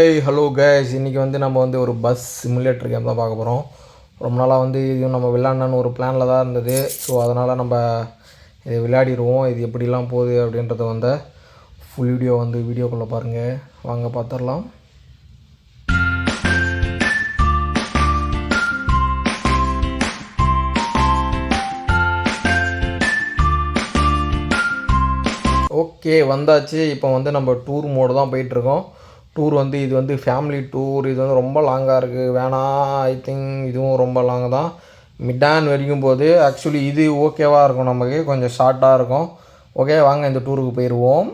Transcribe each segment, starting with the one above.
Hey hello case இன்றைக்கி வந்து நம்ம வந்து ஒரு பஸ் சிமுலேட்டர் கேம் தான் பார்க்க போகிறோம் ரொம்ப நாளாக வந்து இது நம்ம விளாட்ணுன்னு ஒரு பிளானில் தான் இருந்தது. ஸோ அதனால் நம்ம இது விளையாடிடுவோம். இது எப்படிலாம் போகுது அப்படின்றத வந்து ஃபுல் வீடியோ வந்து வீடியோக்குள்ளே பாருங்கள் வாங்க பார்த்துடலாம் ஓகே வந்தாச்சு. இப்போ வந்து நம்ம டூர் மோடு தான் போயிட்டுருக்கோம் டூர் வந்து இது வந்து ஃபேமிலி டூர் இது வந்து ரொம்ப லாங்காக இருக்குது வேணாம் ஐ திங்க் இதுவும் ரொம்ப லாங் தான். மிட்டான் வரைக்கும் போது ஆக்சுவலி இது ஓகேவாக இருக்கும் நமக்கு. கொஞ்சம் ஷார்ட்டாக இருக்கும். ஓகே வாங்க இந்த டூருக்கு போயிடுவோம்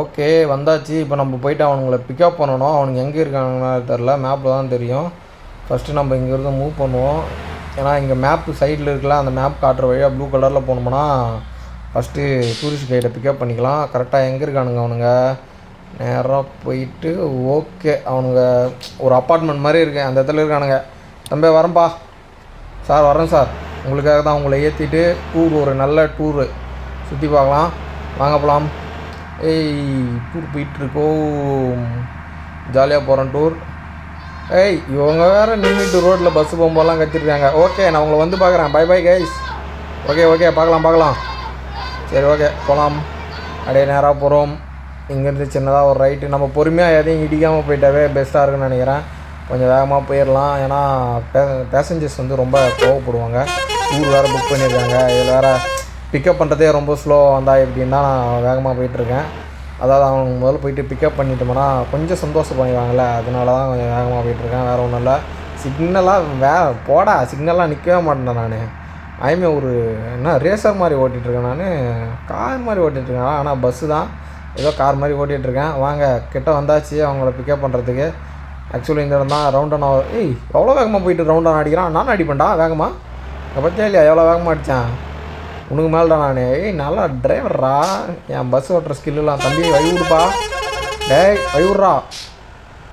ஓகே வந்தாச்சு. இப்போ நம்ம போயிட்டு அவனுங்களை பிக்கப் பண்ணணும். அவனுங்க எங்கே இருக்காங்கன்னு தெரில மேப்பில் தான் தெரியும். ஃபஸ்ட்டு நம்ம இங்கேருந்து மூவ் பண்ணுவோம். ஏன்னா இங்கே மேப்பு சைடில் இருக்கல அந்த மேப் காட்டுற வழியாக ப்ளூ கலரில் போனோம்னா ஃபஸ்ட்டு டூரிஸ்ட் கைடை பிக்கப் பண்ணிக்கலாம். கரெக்டாக எங்கே இருக்கானுங்க அவனுங்க? நேராக போயிட்டு ஓகே அவனுங்க ஒரு அப்பார்ட்மெண்ட் மாதிரி இருக்கு. அந்த இடத்துல இருக்கானுங்க. தம்பி வரேன்ப்பா சார் வரேன் சார். உங்களுக்காக தான் உங்களை ஏற்றிட்டு டூர் ஒரு நல்ல டூரு சுற்றி பார்க்கலாம். வாங்க போகலாம் ஏய் டூர் போயிட்டுருக்கோம். ஜாலியாக போகிறேன் டூர் ஏய் இவங்க வேறு நின்றுட்டு ரோட்டில் பஸ்ஸு போகும்போதெல்லாம் கத்திருக்காங்க. ஓகே நான் உங்களை வந்து பார்க்குறேன். Bye bye guys okay okay பார்க்கலாம் பார்க்கலாம். சரி ஓகே போகலாம் அப்படியே நேராக போகிறோம் இங்கேருந்து சின்னதாக ஒரு ரைட்டு நம்ம பொறுமையாக எதையும் இடிக்காமல் போயிட்டாவே பெஸ்ட்டாக இருக்குன்னு நினைக்கிறேன். கொஞ்சம் வேகமாக போயிடலாம். ஏன்னா பே பேசஞ்சர்ஸ் வந்து ரொம்ப கோவப்படுவாங்க. டூர் வேறு புக் பண்ணியிருக்காங்க. இதில் வேறு பிக்கப் பண்ணுறதே ரொம்ப ஸ்லோவாக வந்தா எப்படின்னா நான் வேகமாக போயிட்டுருக்கேன். அதாவது அவங்க முதல்ல போயிட்டு பிக்கப் பண்ணிட்டோம்னா கொஞ்சம் சந்தோஷப்படுவாங்கல்ல அதனால தான் கொஞ்சம் வேகமாக போயிட்டுருக்கேன். வேறு ஒன்றும் இல்லை. சிக்னலாக வே போடா சிக்னலாக நிற்கவே மாட்டேன் நான். ஐமே ஒரு என்ன ரேசர் மாதிரி ஓட்டிகிட்ருக்கேன் நான். கார் மாதிரி ஓட்டிகிட்ருக்கேன் ஆனால் பஸ்ஸு தான். ஏதோ கார் மாதிரி ஓட்டிகிட்ருக்கேன். வாங்க கிட்ட வந்தாச்சு அவங்கள பிக்கப் பண்ணுறதுக்கு ஆக்சுவலி இந்த இடம் தான் ரவுண்டான ஏய் எவ்வளோ வேகமாக போயிட்டு ரவுண்டான அடிக்கிறான்? நான் அடிப்பேன்டா? வேகமாக இதை பற்றியா இல்லையா எவ்வளோ வேகமாக அடித்தேன் உனக்கு மேலடா நான்? ஏய் நல்லா டிரைவர்ரா என் பஸ் ஓட்டுற ஸ்கில்லாம் தம்பி வழி விடுப்பா. டேய் வழி விட்றா.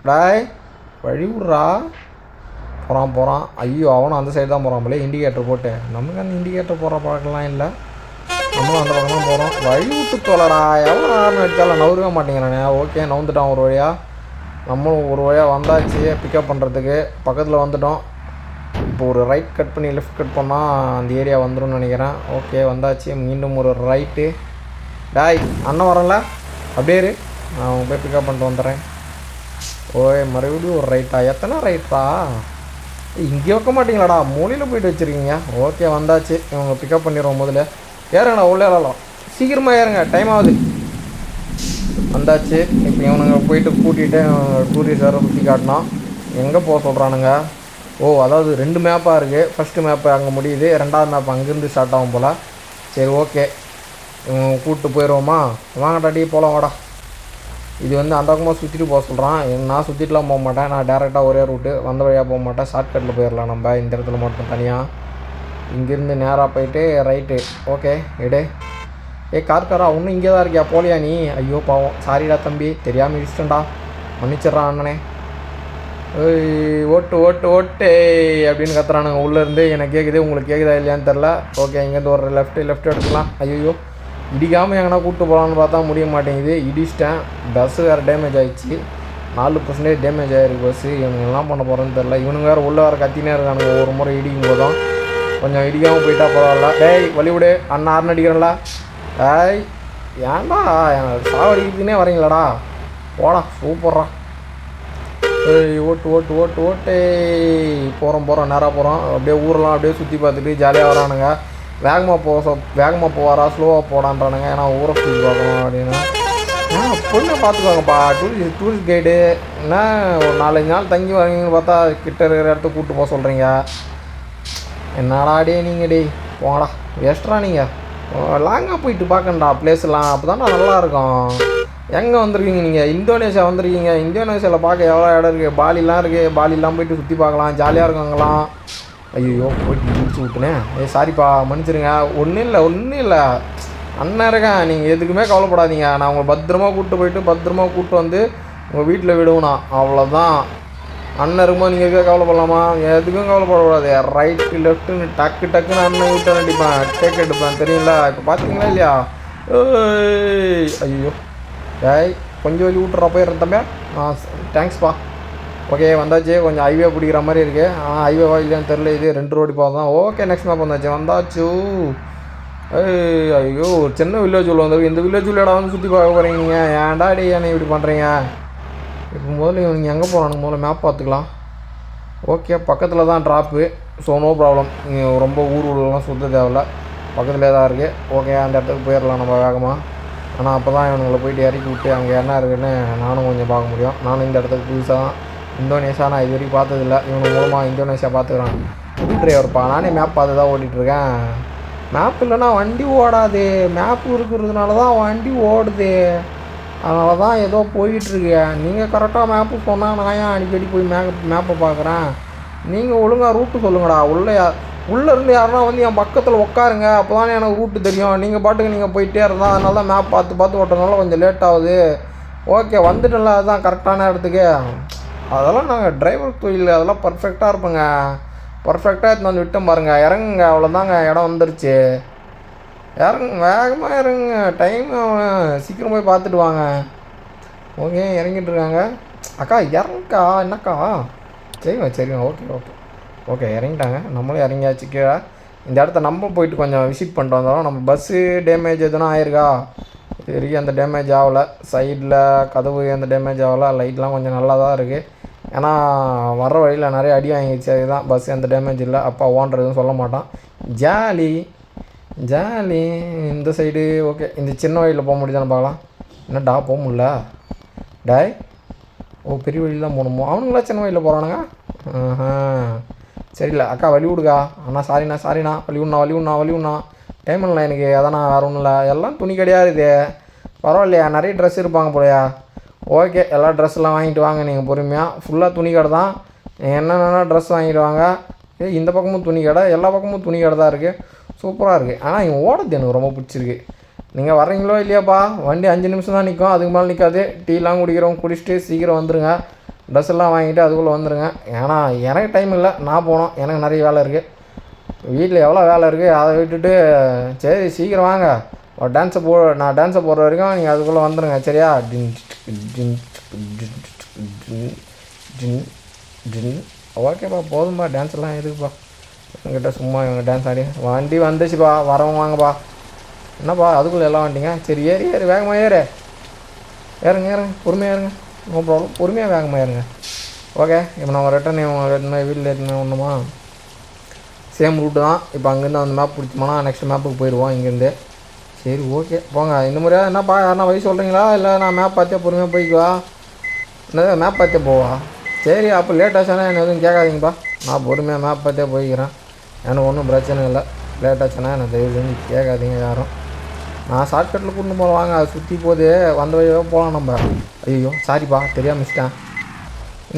டேய் வழி விட்றா. போகிறான் போகிறான் ஐயோ அவனும் அந்த சைடு தான் போகிறான் போல இண்டிகேட்டர் போட்டு. நமக்கு அந்த இண்டிகேட்டர் போகிற பழக்கம்லாம் இல்லை. நம்மளும் அந்த பக்கம் தான் போகிறோம் வழி விட்டு தொலைடா. எவ்வளோ நேரம் அடித்தாலும் நவருவே மாட்டேங்கிறானே. ஓகே நவுந்துட்டான் ஒரு வழியாக நம்மளும் ஒரு வழியாக வந்தாச்சு பிக்கப் பண்ணுறதுக்கு பக்கத்தில் வந்துட்டோம். இப்போ ஒரு ரைட் கட் பண்ணி லெஃப்ட் கட் பண்ணால் அந்த ஏரியா வந்துடும் நினைக்கிறேன். ஓகே வந்தாச்சு. மீண்டும் ஒரு ரைட்டு டாய் அண்ணன் வரல அப்படியே இரு. நான் போய் பிக்கப் பண்ணிட்டு வந்துடுறேன். ஓய் மறுபடியும் ஒரு ரைட்டா எத்தனை ரைட்டா இங்கே வைக்க மாட்டீங்களாடா. மூலையில் போயிட்டு வச்சுருக்கீங்க. ஓகே வந்தாச்சு. இவங்க பிக்கப் பண்ணிடுவோம் முதல்ல. ஏறுங்கடா உள்ளே ஏறலாம். சீக்கிரமாக ஏறுங்க டைம் ஆகுது. வந்தாச்சு. இப்போ இவனுங்க போயிட்டு கூட்டிகிட்டு டூரிஸ்ட் வேறு சுற்றி காட்டினான் எங்கே போக சொல்கிறானுங்க ஓ அதாவது ரெண்டு மேப்பாக இருக்குது ஃபஸ்ட்டு மேப்பு அங்கே முடியுது. ரெண்டாவது மேப் அங்கேருந்து ஸ்டார்ட் ஆகும் போல். சரி ஓகே கூப்பிட்டு போயிடுவோமா வாங்கடாடி போகலாம் வாடா. இது வந்து அந்த பக்கமாக சுற்றிட்டு போக சொல்கிறான் நான் சுற்றிட்டுலாம் போக மாட்டேன். நான் டேரெக்டாக ஒரே ரூட்டு வந்த வழியாக போக மாட்டேன். ஷார்ட்கட்டில் போயிடலாம் நம்ம. இந்த இடத்துல மட்டும் தனியாக இங்கேருந்து நேராக போயிட்டு ரைட்டு ஓகே எடு. ஏ கார்காரா இன்னும் இங்கே தான் இருக்கியா? போலியா நீ? ஐயோ பாவம். சாரிடா தம்பி. தெரியாமல் இடிச்சிட்டேன்டா. மன்னிச்சிட்றான் அண்ணனே. ஏய் ஓட்டு ஓட்டு ஓட்டு அப்படின்னு கத்துறானுங்க. உள்ளேருந்து எனக்கு கேட்குது உங்களுக்கு கேட்குதா இல்லையான்னு தெரில ஓகே இங்கேருந்து ஒரு லெஃப்ட்டு லெஃப்ட் எடுத்துக்கலாம். ஐயோ இடிக்காமல் எங்கன்னா கூப்பிட்டு போகலான்னு பார்த்தா முடிய மாட்டேங்குது. இடிச்சிட்டேன். பஸ்ஸு வேறு டேமேஜ் ஆகிடுச்சு நாலு பர்சன்டேஜ் டேமேஜ் ஆகிருக்கு பஸ்ஸு இவனுங்க என்ன பண்ண போகிறேன்னு தெரில இவனுங்க வேறு உள்ளே வேறு கத்தினே இருக்கானுங்க. ஒரு முறை இடிக்கும் போதும் கொஞ்சம் இடிக்காமல் போயிட்டா பரவாயில்ல. டேய் வழி விடு அண்ணா ஆறுனு அடிக்கிறேன்ல. டேய் ஏன்டா சாவடிக்கிறதுனே வரீங்களாடா? போடா சூப்பர்றா ஏய் ஓட்டு ஓட்டு ஓட்டு ஓட்டு. போகிறோம் போகிறோம் நேராக போகிறோம் அப்படியே ஊரெலாம் அப்படியே சுற்றி பார்த்துட்டு ஜாலியாக வரானுங்க. வேகமாக போக வேகமாக போவாரா? ஸ்லோவாக போடான்றானுங்க. ஏன்னா ஊரை சுற்றி பார்க்கணும் அப்படின்னு. ஆ பொண்ணை பார்த்துக்கோங்கப்பா. Tourist tourist guide. என்ன ஒரு நாலஞ்சு நாள் தங்கி வரீங்கன்னு பார்த்தா கிட்ட இருக்கிற இடத்த கூப்பிட்டு போக சொல்கிறீங்க என்னடா டே நீங்கள் டே போங்கடா வேஸ்ட்ரா நீங்கள் லாங்காக போயிட்டு பார்க்கண்டா பிளேஸ்லாம் அப்போ தான்டா நல்லாயிருக்கும். எங்கே வந்திருக்கீங்க நீங்கள் இந்தோனேஷியா வந்திருக்கீங்க. இந்தோனேஷியாவில் பார்க்க எவ்வளோ இடம் இருக்குது பாலிலாம் இருக்குது பாலிலாம் போயிட்டு சுற்றி பார்க்கலாம். ஜாலியாக இருக்கும் அங்கெல்லாம். ஐயோ போயிட்டு முடிச்சு விட்டுனேன் ஏ சாரிப்பா மன்னிச்சிருங்க. ஒன்றும் இல்லை ஒன்றும் இல்லை. அண்ணன் இருக்கேன். நீங்கள் எதுக்குமே கவலைப்படாதீங்க. நான் உங்களை பத்திரமா கூப்பிட்டு போயிட்டு பத்திரமா கூப்பிட்டு வந்து உங்கள் வீட்டில் விடுவேண்ணா அவ்வளோதான் அண்ணன் இருக்கும்போது நீங்கள் எதுக்காக கவலைப்படலாமா? எதுக்கும் கவலைப்படக்கூடாது. ரைட்டு லெஃப்ட்டுன்னு டக்கு டக்குன்னு அண்ணன் விட்டு நடிப்பேன். டேக் எடுப்பேன். தெரியுங்களா இப்போ பார்த்தீங்களா இல்லையா? ஐயோ. ஏய் கொஞ்சம் வழி விட்டுறா போயிடுறேன் தம்பியா ஆ தேங்க்ஸ்ப்பா ஓகே வந்தாச்சு. கொஞ்சம் ஹைவே பிடிக்கிற மாதிரி இருக்குது ஆனால் ஹைவேவா இல்லையான்னு தெரில இது ரெண்டு ரோடு தான் ஓகே நெக்ஸ்ட் மேப் வந்தாச்சு. வந்தாச்சு. ஏய் ஐயோ ஒரு சின்ன வில்லேஜ் உள்ள வந்து இந்த வில்லேஜ் உள்ளடா வந்து சுற்றி பார்க்க போகிறீங்க நீங்கள் ஏன்டா டே என்னை இப்படி பண்ணுறீங்க இப்போ முதல்ல இவங்க எங்கே போகிறானுங்க முதல்ல மேப் பார்த்துக்கலாம். ஓகே பக்கத்தில் தான் ட்ராப்பு ஸோ நோ ப்ராப்ளம் ரொம்ப ஊர் ஊர்லாம் சுற்ற தேவையில்ல. பக்கத்துலேயே தான் இருக்குது ஓகே அந்த இடத்துக்கு போயிடலாம் நம்ம வேகமாக ஆனால் அப்போ தான் இவனுங்களை போயிட்டு இறக்கி விட்டு அங்கே என்ன இருக்குன்னு நானும் கொஞ்சம் பார்க்க முடியும். நானும் இந்த இடத்துக்கு புதுசாக தான் இந்தோனேஷியா நான் இது வரைக்கும் பார்த்ததில்ல. இவனு மூலமாக இந்தோனேஷியா பார்த்துக்கிறேன். புது டிரைவர்ப்பா நானே மேப் பார்த்து தான் ஓட்டிகிட்ருக்கேன் மேப் இல்லைன்னா வண்டி ஓடாது. மேப் இருக்கிறதுனால தான் வண்டி ஓடுது. அதனால தான் ஏதோ போயிட்டுருக்கு. நீங்கள் கரெக்டாக மேப்பு சொன்னால் நான் ஏன் அடிக்கடி போய் மேப் மேப்பை பார்க்குறேன் நீங்கள் ஒழுங்காக ரூட்டு சொல்லுங்கடா. உள்ளே உள்ளேருந்து உள்ளே யாருன்னா வந்து என் பக்கத்தில் உட்காருங்க. அப்போ தானே எனக்கு ரூட்டு தெரியும். நீங்கள் பாட்டுக்கு நீங்கள் போயிட்டே இருந்தால் அதனால தான் மேப் பார்த்து பார்த்து ஓட்டுறதுனால கொஞ்சம் லேட் ஆகுது. ஓகே வந்துட்டல அதுதான் கரெக்டான இடத்துக்கு. அதெல்லாம் நாங்கள் டிரைவர் தொழில் அதெல்லாம் பர்ஃபெக்டாக இருப்பேங்க. பர்ஃபெக்டாக எடுத்து வந்து விட்டோம் பாருங்கள் இறங்குங்க. அவ்வளோதாங்க இடம் வந்துருச்சு. இறங்க வேகமாக இறங்குங்க. டைம் சீக்கிரம் போய் பார்த்துட்டு வாங்க. ஓகே இறங்கிட்டு இருக்காங்க அக்கா இறங்கக்கா? என்னக்கா? சரிங்க சரிங்க ஓகே ஓகே ஓகே இறங்கிட்டாங்க. நம்மளும் இறங்கியாச்சு கீழே. இந்த இடத்த நம்ம போயிட்டு கொஞ்சம் விசிட் பண்ணிட்டு வந்தோம். நம்ம பஸ்ஸு டேமேஜ் எதுனா ஆயிருக்கா? இது வரைக்கும் அந்த டேமேஜ் ஆகலை. சைடில் கதவு அந்த டேமேஜ் ஆகலை. லைட்லாம் கொஞ்சம் நல்லா தான் இருக்குது ஏன்னா வர வழியில் நிறைய அடி வாங்கிடுச்சு. அதுதான் பஸ் எந்த டேமேஜ் இல்லை. அப்பா ஓன்றதும் சொல்ல மாட்டான். Jolly jolly. இந்த சைடு ஓகே இந்த சின்ன வழியில் போக முடியுதான்னு பார்க்கலாம். என்னடா போக முடில டாய் ஓ பெரிய வழியில் தான் போகணுமோ? அவனுங்களா சின்ன வழியில் போகிறானுங்க சரி சரியில்ல அக்கா வழி விடுக்கா. அண்ணா சாரிண்ணா சாரிண்ணா. வழி விட்ணா வழி விட்ணா வழி விட்ணா டைம் இல்லை எனக்கு. அதாண்ணா வேறு ஒன்றும் இல்லை. எல்லாம் துணி கிடையாது இது பரவாயில்லையா? நிறைய ட்ரெஸ் இருப்பாங்க போலையா? ஓகே எல்லா ட்ரெஸ்லாம் வாங்கிட்டு வாங்க நீங்கள் பொறுமையாக ஃபுல்லாக துணி கடை தான். என்னென்ன ட்ரெஸ் வாங்கிட்டு வாங்க? ஏய் இந்த பக்கமும் துணி கடை எல்லா பக்கமும் துணி கடை தான் இருக்குது சூப்பராக இருக்குது ஆனால் இவன் ஓடுறது எனக்கு ரொம்ப பிடிச்சிருக்கு. நீங்கள் வர்றீங்களோ இல்லையாப்பா? வண்டி அஞ்சு நிமிஷம் தான் நிற்கும் அதுக்கு மேலே நிற்காது டீலாம் குடிக்கிறோம் குடிச்சிட்டு சீக்கிரம் வந்துடுங்க ட்ரெஸ் எல்லாம் வாங்கிட்டு அதுக்குள்ளே வந்துடுங்க ஏன்னா எனக்கு டைம் இல்லை. நான் போனோம் எனக்கு நிறைய வேலை இருக்குது வீட்டில் எவ்வளோ வேலை இருக்குது அதை விட்டுட்டு சரி சீக்கிரம் வாங்க. ஒரு டான்ஸை போ நான் டான்ஸை போடுற வரைக்கும் நீங்கள் அதுக்குள்ளே வந்துடுங்க சரியா? ஓகேப்பா போதும்பா. டான்ஸ் எல்லாம் எதுக்குப்பா இவங்ககிட்ட சும்மா இவங்க டான்ஸ் ஆடி வண்டி வந்துச்சுப்பா வரவங்க வாங்கப்பா. என்னப்பா அதுக்குள்ளே எல்லாம் வண்டிங்க? சரி ஏறி ஏறு வேகமாக ஏறு. ஏறுங்க ஏறுங்க பொறுமையாக ஏறுங்க. நோ ப்ராப்ளம் பொறுமையாக வேகமாக ஏறுங்க. ஓகே இப்போ நம்ம ரிட்டன் இவங்க வீட்டில் எடுத்துன்னு ஒன்றுமா சேம் ரூட்டு தான். இப்போ அங்கேருந்து அந்த மேப் பிடிச்சோம்னா நெக்ஸ்ட் மேப்புக்கு போயிடுவோம் இங்கேருந்து. சரி ஓகே போங்க. இந்த முறையாக என்னப்பா யாருன்னா வழி சொல்கிறீங்களா இல்லை நான் மேப் பார்த்தே பொறுமையாக போய்க்குவா? என்னது மேப் பார்த்தே போவா? சரி அப்போ லேட்டாக சொன்னால் என்ன எதுவும் கேட்காதீங்கப்பா. நான் பொறுமையாக மேப் பார்த்தே போய்க்கிறேன். எனக்கு ஒன்றும் பிரச்சனை இல்லை. லேட்டாச்சுன்னா எனக்கு தயவு செஞ்சு கேட்காதீங்க யாரும். நான் ஷார்ட்கட்டில் கூட்டின்னு போகிறேன் வாங்க அது சுற்றி போதே வந்த வழியாக போகலாம் நம்ம. ஐயோ சாரிப்பா தெரியாமல் மிச்சிட்டேன்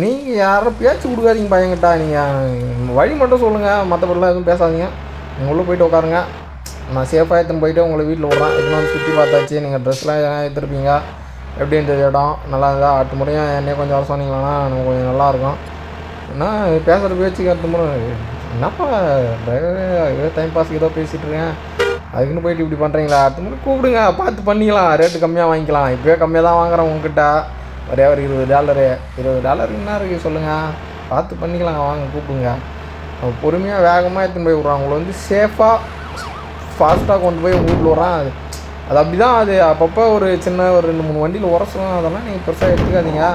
நீங்கள் யாரும் பேச்சு கொடுக்காதீங்கப்பா என்கிட்ட. நீங்கள் வழி மட்டும் சொல்லுங்கள் மற்றபடிலாம் எதுவும் பேசாதீங்க. நீங்கள் உள்ளே போயிட்டு உட்காருங்க. நான் சேஃபாக எடுத்துன்னு போயிட்டு உங்களை வீட்டில் விட்றேன். இன்னும் வந்து சுற்றி பார்த்தாச்சு. நீங்கள் ட்ரெஸ்லாம் எதனா எடுத்துருப்பீங்க? எப்படின்றது இடம். நல்லா இருந்தா அடுத்த முறையும் என்னைய கொஞ்சம் வர சொன்னீங்கன்னா நமக்கு கொஞ்சம் நல்லாயிருக்கும் ஏன்னா பேசுகிற பேச்சுக்கு அடுத்த முறை என்னப்பா டிரைவரு டைம் பாஸ்க்கு ஏதோ பேசிகிட்டு இருக்கேன். அதுக்குன்னு போயிட்டு இப்படி பண்ணுறீங்களா அடுத்த முறை கூப்பிடுங்க பார்த்து பண்ணிக்கலாம். ரேட்டு கம்மியாக வாங்கிக்கலாம். இப்போயே கம்மியாக தான் வாங்குறேன் உங்ககிட்ட ஒரே ஒரு இருபது டாலரு இருபது டாலர் என்ன இருக்குது சொல்லுங்கள் பார்த்து பண்ணிக்கலாம். வாங்க கூப்பிடுங்க. அவன் பொறுமையாக வேகமாக எடுத்துன்னு போய் விட்றான். உங்களை வந்து சேஃபாக ஃபாஸ்ட்டாக கொண்டு போய் வீட்டில் விட்றான் அது. அது அப்படி தான் அது. அப்பப்போ ஒரு சின்ன ஒரு ரெண்டு மூணு வண்டியில் உரசும் அதெல்லாம் நீங்கள் பெருசாக எடுத்துக்காதீங்க.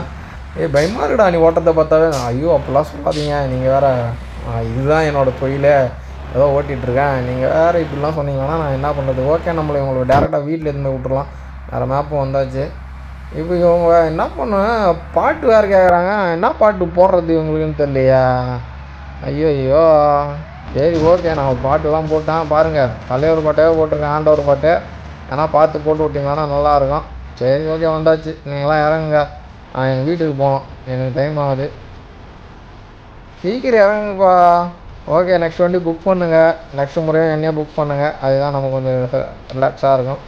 ஏய் பயமாக இருக்குடா. நீ ஓட்டத்தை பார்த்தாவே ஐயோ அப்படிலாம் சொல்லாதீங்க. நீங்கள் வேறு இதுதான் என்னோடய தொழில். ஏதோ ஓட்டிகிட்ருக்கேன். நீங்கள் வேறு இப்படிலாம் சொன்னீங்கன்னா நான் என்ன பண்ணுறது? ஓகே நம்மளை உங்களுக்கு டேரெக்டாக வீட்டில் எதுவுமே விட்டுறலாம். வேறு மேப்பும் வந்தாச்சு. இப்போ இவங்க என்ன பண்ணுவேன் பாட்டு வேறு கேட்குறாங்க. என்ன பாட்டு போடுறது இவங்களுக்குன்னு தெரியலையா. ஐயோ ஐயோ சரி ஓகே. நான் பாட்டுலாம் போட்டேன். பாருங்கள் தலைவர் பாட்டே போட்டிருக்கேன். ஆண்டவர் பாட்டு. ஏன்னா பார்த்து போட்டு விட்டிங்கன்னா நல்லாயிருக்கும். சரி ஓகே. வந்தாச்சு. நீங்களாம் இறங்குங்க. நான் எங்கள் வீட்டுக்கு போகணும். எனக்கு டைம் ஆகுது. சீக்கிரம் இறங்குப்பா ஓகே நெக்ஸ்ட் வண்டி புக் பண்ணுங்கள் நெக்ஸ்ட் முறையாக என்னையே புக் பண்ணுங்கள் அதுதான் நமக்கு கொஞ்சம் ரிலாக்ஸாக இருக்கும்.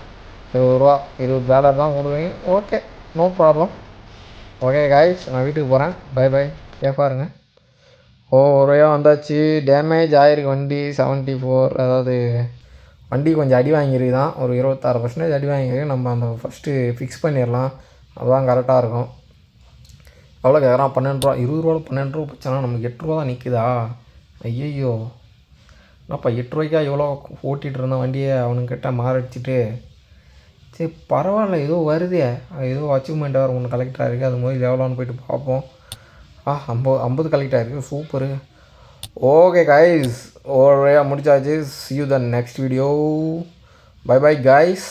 இருபது ரூபா இருபது டாலர் தான் கொடுக்குறீங்க okay no problem okay guys நான் வீட்டுக்கு போகிறேன் பை பை கே இருங்க ஓ ஒரேயாக வந்தாச்சு. டேமேஜ் ஆயிருக்கு வண்டி செவன்ட்டி ஃபோர் அதாவது வண்டி கொஞ்சம் அடி வாங்கியிருக்கு தான் ஒரு இருபத்தாறு பர்சன்டேஜ் அடி வாங்கியிருக்கு. நம்ம அந்த ஃபஸ்ட்டு ஃபிக்ஸ் பண்ணிடலாம். அதுதான் கரெக்டாக இருக்கும். எவ்வளோ கேட்குறான் பன்னெண்டு ரூபா இருபது ரூபா பன்னெண்டு ரூபா போச்சுன்னா நமக்கு எட்டு ரூபா தான் நிற்குதா ஐயையோ. என்னப்பா எட்டு ரூபாய்க்கா எவ்வளோ ஓட்டிகிட்டு இருந்தான் வண்டியை அவனுக்கிட்ட மாரடிச்சிட்டு? சரி பரவாயில்ல ஏதோ வருதே. ஏதோ அச்சீவ்மெண்ட் வேறு ஒன்று கலெக்ட் ஆகிருக்கு அது மாதிரி எவ்வளோன்னு போயிட்டு பார்ப்போம். ஆ ஐம்பது ஐம்பது கலெக்ட் ஆகிருக்கு சூப்பரு. ஓகே கைஸ் ஓரையாக முடிச்சாச்சு. See you the next video bye bye guys